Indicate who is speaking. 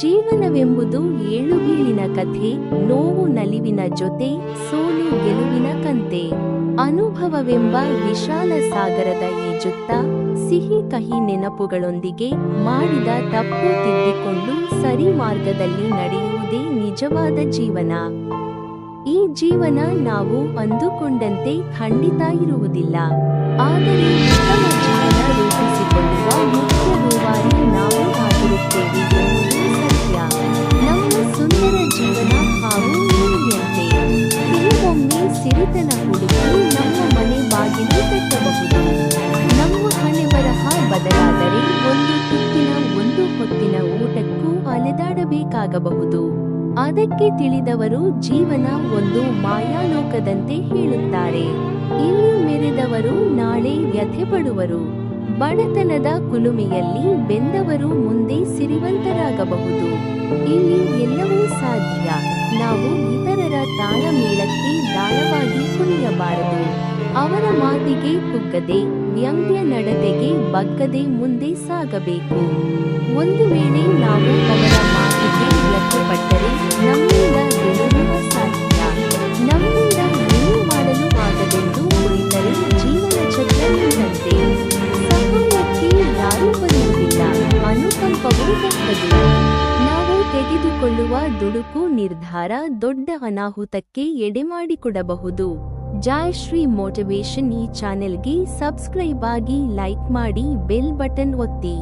Speaker 1: ಜೀವನವೆಂಬುದು ಏಳು ಬೀಳಿನ ಕಥೆ, ನೋವು ನಲಿವಿನ ಜೊತೆ, ಸೋಲು ಗೆಲುವಿನ ಕಂತೆ. ಅನುಭವವೆಂಬ ವಿಶಾಲ ಸಾಗರದ ಈಜುತ್ತ ಸಿಹಿ ಕಹಿ ನೆನಪುಗಳೊಂದಿಗೆ ಮಾಡಿದ ತಪ್ಪು ತಿದ್ದಿಕೊಂಡು ಸರಿ ಮಾರ್ಗದಲ್ಲಿ ನಡೆಯುವುದೇ ನಿಜವಾದ ಜೀವನ. ಈ ಜೀವನ ನಾವು ಅಂದುಕೊಂಡಂತೆ ಖಂಡಿತ ಇರುವುದಿಲ್ಲ. ಆದರೆ ಸಿರಿತನ ಹುಡುಕಿ ನಮ್ಮ ಮನೆ ಬಾಗಿಲು ತಟ್ಟಬಹುದು ನಮ್ಮ ಹಣೆ ಬರಹ ಬದಲಾದರೆ ಒಂದು ತುತ್ತಿನ ಒಂದು ಹೊತ್ತಿನ ಊಟಕ್ಕೂ ಅಲೆದಾಡಬೇಕಾಗಬಹುದು. ಅದಕ್ಕೆ ತಿಳಿದವರು ಜೀವನ ಒಂದು ಮಾಯಾಲೋಕದಂತೆ ಹೇಳುತ್ತಾರೆ. ಇಲ್ಲಿ ಮೆರೆದವರು ನಾಳೆ ವ್ಯಥೆ ಪಡುವರು ಬಡತನದ ಕುಲುಮೆಯಲ್ಲಿ ಬೆಂದವರು ಮುಂದೆ ಸಿರಿವಂತರಾಗಬಹುದು. ಇಲ್ಲಿ ಎಲ್ಲವೂ ಸಾಧ್ಯ. ಅವರ ಮಾತಿಗೆ ಕುಗ್ಗದೆ ವ್ಯಂಗ್ಯ ನಡತೆಗೆ ಬಗ್ಗದೆ ಮುಂದೆ ಸಾಗಬೇಕು. ಒಂದು ವೇಳೆ ನಾವು ಅವರ ಮಾತಿಗೆ ವ್ಯಕ್ತಪಟ್ಟರೆ ನಮ್ಮಿಂದ ಗೆಲುವ ಸಾಧ್ಯ. ನಮ್ಮಿಂದ ಏನು ಮಾಡಲು ಆಗದೆಂದು ಕುರಿತರೆ ಜೀವನ ಚಕ್ರ ನಿಲ್ಲಂತೆ ಸಹಾಯಕ್ಕೆ ಯಾರೂ ಅನುಕಂಪವೂ ದಕ್ಕದು ನಾವು ತೆಗೆದುಕೊಳ್ಳುವ ದುಡುಕು ನಿರ್ಧಾರ ದೊಡ್ಡ ಅನಾಹುತಕ್ಕೆ ಎಡೆಮಾಡಿಕೊಡಬಹುದು. ಜಾಯ್ ಶ್ರೀ ಮೋಟಿವೇಶನ್ ಈ ಚಾನೆಲ್ಗೆ ಸಬ್ಸ್ಕ್ರೈಬ್ ಆಗಿ ಲೈಕ್ ಮಾಡಿ ಬೆಲ್ ಬಟನ್ ಒತ್ತಿ